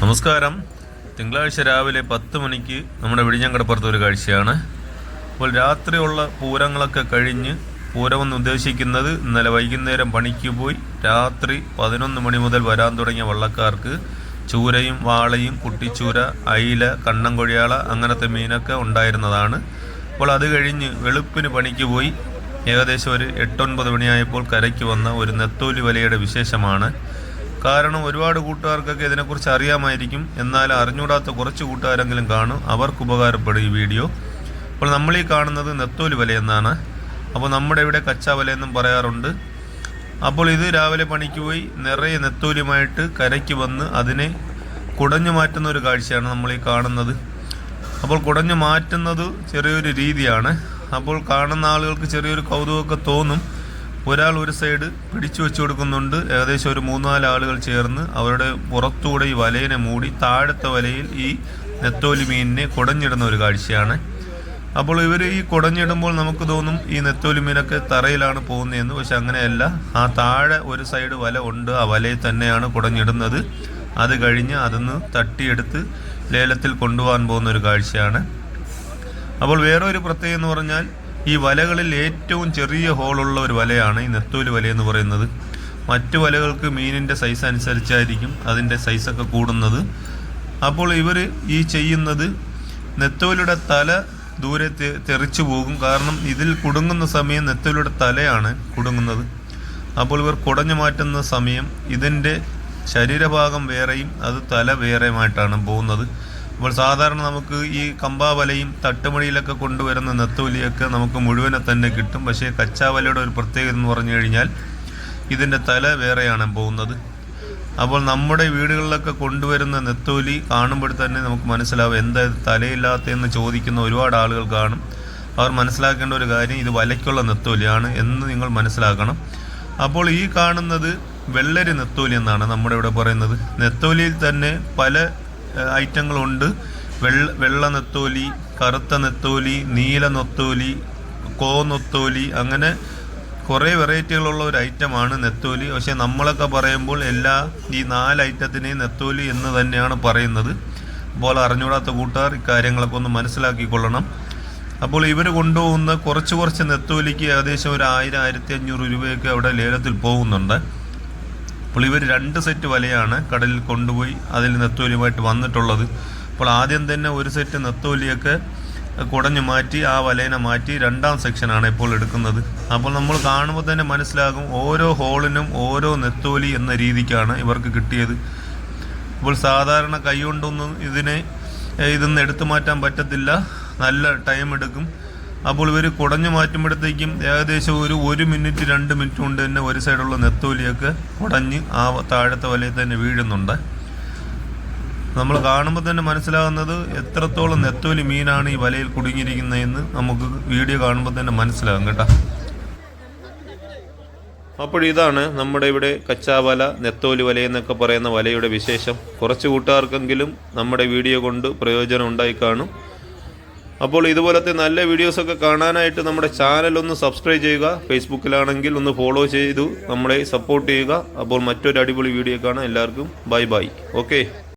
നമസ്കാരം. തിങ്കളാഴ്ച രാവിലെ പത്ത് മണിക്ക് നമ്മുടെ വിഴിഞ്ഞങ്കടപ്പുറത്ത് ഒരു കാഴ്ചയാണ്. അപ്പോൾ രാത്രിയുള്ള പൂരങ്ങളൊക്കെ കഴിഞ്ഞ് പൂരമെന്ന് ഉദ്ദേശിക്കുന്നത് ഇന്നലെ വൈകുന്നേരം പണിക്ക് പോയി രാത്രി പതിനൊന്ന് മണി മുതൽ വരാൻ തുടങ്ങിയ വള്ളക്കാർക്ക് ചൂരയും വാളയും കുട്ടിച്ചൂര അയില കണ്ണൻകൊഴിയാള അങ്ങനത്തെ മീനൊക്കെ ഉണ്ടായിരുന്നതാണ്. അപ്പോൾ അത് കഴിഞ്ഞ് വെളുപ്പിന് പണിക്ക് പോയി ഏകദേശം ഒരു എട്ടൊൻപത് മണിയായപ്പോൾ കരയ്ക്ക് വന്ന ഒരു നെത്തോലി വലയുടെ വിശേഷമാണ്. കാരണം ഒരുപാട് കൂട്ടുകാർക്കൊക്കെ ഇതിനെക്കുറിച്ച് അറിയാമായിരിക്കും. എന്നാൽ അറിഞ്ഞൂടാത്ത കുറച്ച് കൂട്ടുകാരെങ്കിലും കാണും. അവർക്ക് ഉപകാരപ്പെടും ഈ വീഡിയോ. അപ്പോൾ നമ്മൾ ഈ കാണുന്നത് നെത്തോലി വല എന്നാണ് അപ്പോൾ നമ്മുടെ ഇവിടെ കച്ചാ വല എന്നും പറയാറുണ്ട്. അപ്പോൾ ഇത് രാവിലെ പണിക്ക് പോയി നിറയെ നെത്തോലിയുമായിട്ട് കരയ്ക്ക് വന്ന് അതിനെ കുടഞ്ഞു മാറ്റുന്ന ഒരു കാഴ്ചയാണ് നമ്മൾ ഈ കാണുന്നത്. അപ്പോൾ കുടഞ്ഞു മാറ്റുന്നത് ചെറിയൊരു രീതിയാണ്. അപ്പോൾ കാണുന്ന ആളുകൾക്ക് ചെറിയൊരു കൗതുകമൊക്കെ തോന്നും. ഒരാൾ ഒരു സൈഡ് പിടിച്ചു വെച്ചു കൊടുക്കുന്നുണ്ട്. ഏകദേശം ഒരു മൂന്നാൽ ആളുകൾ ചേർന്ന് അവരുടെ പുറത്തൂടെ ഈ വലയിനെ മൂടി താഴത്തെ വലയിൽ ഈ നെത്തോലി മീനിനെ കുടഞ്ഞിടുന്ന ഒരു കാഴ്ചയാണ്. അപ്പോൾ ഇവർ ഈ കുടഞ്ഞിടുമ്പോൾ നമുക്ക് തോന്നും ഈ നെത്തോലി മീനൊക്കെ തറയിലാണ് പോകുന്നതെന്ന്. പക്ഷെ അങ്ങനെയല്ല. ആ താഴെ ഒരു സൈഡ് വല ഉണ്ട്. ആ വലയിൽ തന്നെയാണ് കുടഞ്ഞിടുന്നത്. അത് കഴിഞ്ഞ് അതിന്ന് തട്ടിയെടുത്ത് ലേലത്തിൽ കൊണ്ടുപോകാൻ പോകുന്ന ഒരു കാഴ്ചയാണ്. അപ്പോൾ വേറൊരു ഒരു പ്രത്യേകത എന്ന് പറഞ്ഞാൽ ഈ വലകളിൽ ഏറ്റവും ചെറിയ ഹോളുള്ള ഒരു വലയാണ് ഈ വല എന്ന് പറയുന്നത്. മറ്റു വലകൾക്ക് മീനിന്റെ സൈസ് അനുസരിച്ചായിരിക്കും അതിന്റെ സൈസൊക്കെ കൂടുന്നത്. അപ്പോൾ ഇവർ ഈ ചെയ്യുന്നത് നെത്തോലിയുടെ തല ദൂരെ തെറിച്ചു പോകും. കാരണം ഇതിൽ കുടുങ്ങുന്ന സമയം നെത്തോലിയുടെ തലയാണ് കുടുങ്ങുന്നത്. അപ്പോൾ ഇവർ കുടഞ്ഞു മാറ്റുന്ന സമയം ഇതിന്റെ ശരീരഭാഗം വേറെയും അത് തല വേറെയുമായിട്ടാണ് പോകുന്നത്. അപ്പോൾ സാധാരണ നമുക്ക് ഈ കമ്പാവലയും തട്ടുമണിയിലൊക്കെ കൊണ്ടുവരുന്ന നെത്തോലിയൊക്കെ നമുക്ക് മുഴുവനെ തന്നെ കിട്ടും. പക്ഷേ കച്ചാവലയുടെ ഒരു പ്രത്യേകത എന്ന് പറഞ്ഞു കഴിഞ്ഞാൽ ഇതിന്റെ തല വേറെയാണ് പോകുന്നത്. അപ്പോൾ നമ്മുടെ വീടുകളിലൊക്കെ കൊണ്ടുവരുന്ന നെത്തോലി കാണുമ്പോൾ തന്നെ നമുക്ക് മനസ്സിലാവും എന്താ തലയില്ലാത്തതെന്ന് ചോദിക്കുന്ന ഒരുപാട് ആളുകൾ കാണും. അവർ മനസ്സിലാക്കേണ്ട ഒരു കാര്യം ഇത് വലയ്ക്കുള്ള നെത്തോലിയാണ് എന്ന് നിങ്ങൾ മനസ്സിലാക്കണം. അപ്പോൾ ഈ കാണുന്നത് വെള്ളരി നെത്തോലി എന്നാണ് നമ്മുടെ ഇവിടെ പറയുന്നത്. നെത്തോലിയിൽ തന്നെ പല ഐറ്റങ്ങളുണ്ട്. വെള്ള വെള്ള നെത്തോലി കറുത്ത നെത്തോലി നീല നെത്തോലി കോ നെത്തോലി അങ്ങനെ കുറേ വെറൈറ്റികളുള്ള ഒരു ഐറ്റമാണ് നെത്തോലി. പക്ഷെ നമ്മളൊക്കെ പറയുമ്പോൾ എല്ലാ ഈ നാല് ഐറ്റത്തിനെയും നെത്തോലി എന്ന് തന്നെയാണ് പറയുന്നത്. അപ്പോൾ അറിഞ്ഞൂടാത്ത കൂട്ടുകാർ ഇക്കാര്യങ്ങളൊക്കെ ഒന്ന് മനസ്സിലാക്കിക്കൊള്ളണം. അപ്പോൾ ഇവർ കൊണ്ടുപോകുന്ന കുറച്ച് കുറച്ച് നെത്തോലിക്ക് ഏകദേശം ഒരു ആയിരം ആയിരത്തി അഞ്ഞൂറ് രൂപയൊക്കെ അവിടെ ലേലത്തിൽ പോകുന്നുണ്ട്. അപ്പോൾ ഇവർ രണ്ട് സെറ്റ് വലയാണ് കടലിൽ കൊണ്ടുപോയി അതിൽ നെത്തോലിയുമായിട്ട് വന്നിട്ടുള്ളത്. അപ്പോൾ ആദ്യം തന്നെ ഒരു സെറ്റ് നെത്തോലിയൊക്കെ കുടഞ്ഞു മാറ്റി ആ വലേനെ മാറ്റി രണ്ടാം സെക്ഷനാണ് ഇപ്പോൾ എടുക്കുന്നത്. അപ്പോൾ നമ്മൾ കാണുമ്പോൾ തന്നെ മനസ്സിലാകും ഓരോ ഹോളിനും ഓരോ നെത്തോലി എന്ന രീതിക്കാണ് ഇവർക്ക് കിട്ടിയത്. അപ്പോൾ സാധാരണ കൈകൊണ്ടൊന്നും ഇതിനെ ഇതൊന്നും എടുത്തു മാറ്റാൻ പറ്റത്തില്ല. നല്ല ടൈം എടുക്കും. അപ്പോൾ ഇവർ കുടഞ്ഞു മാറ്റുമ്പോഴത്തേക്കും ഏകദേശം ഒരു ഒരു മിനിറ്റ് രണ്ട് മിനിറ്റ് കൊണ്ട് തന്നെ ഒരു സൈഡുള്ള നെത്തോലിയൊക്കെ കുടഞ്ഞ് ആ താഴത്തെ വലയിൽ തന്നെ വീഴുന്നുണ്ട്. നമ്മൾ കാണുമ്പോൾ തന്നെ മനസ്സിലാകുന്നത് എത്രത്തോളം നെത്തോലി മീനാണ് ഈ വലയിൽ കുടുങ്ങിയിരിക്കുന്നതെന്ന് നമുക്ക് വീഡിയോ കാണുമ്പോൾ തന്നെ മനസ്സിലാകും കേട്ടോ. അപ്പോൾ ഇതാണ് നമ്മുടെ ഇവിടെ കച്ചാവല നെത്തോലി വല എന്നൊക്കെ പറയുന്ന വലയുടെ വിശേഷം. കുറച്ച് കൂട്ടുകാർക്കെങ്കിലും നമ്മുടെ വീഡിയോ കൊണ്ട് പ്രയോജനം ഉണ്ടായി കാണും. അപ്പോൾ ഇതുപോലത്തെ നല്ല വീഡിയോസൊക്കെ കാണാനായിട്ട് നമ്മുടെ ചാനൽ ഒന്ന് സബ്സ്ക്രൈബ് ചെയ്യുക. ഫേസ്ബുക്കിലാണെങ്കിൽ ഒന്ന് ഫോളോ ചെയ്തു നമ്മളെ സപ്പോർട്ട് ചെയ്യുക. അപ്പോൾ മറ്റൊരു അടിപൊളി വീഡിയോ കാണാം. എല്ലാവർക്കും ബൈ ബൈ. ഓക്കെ.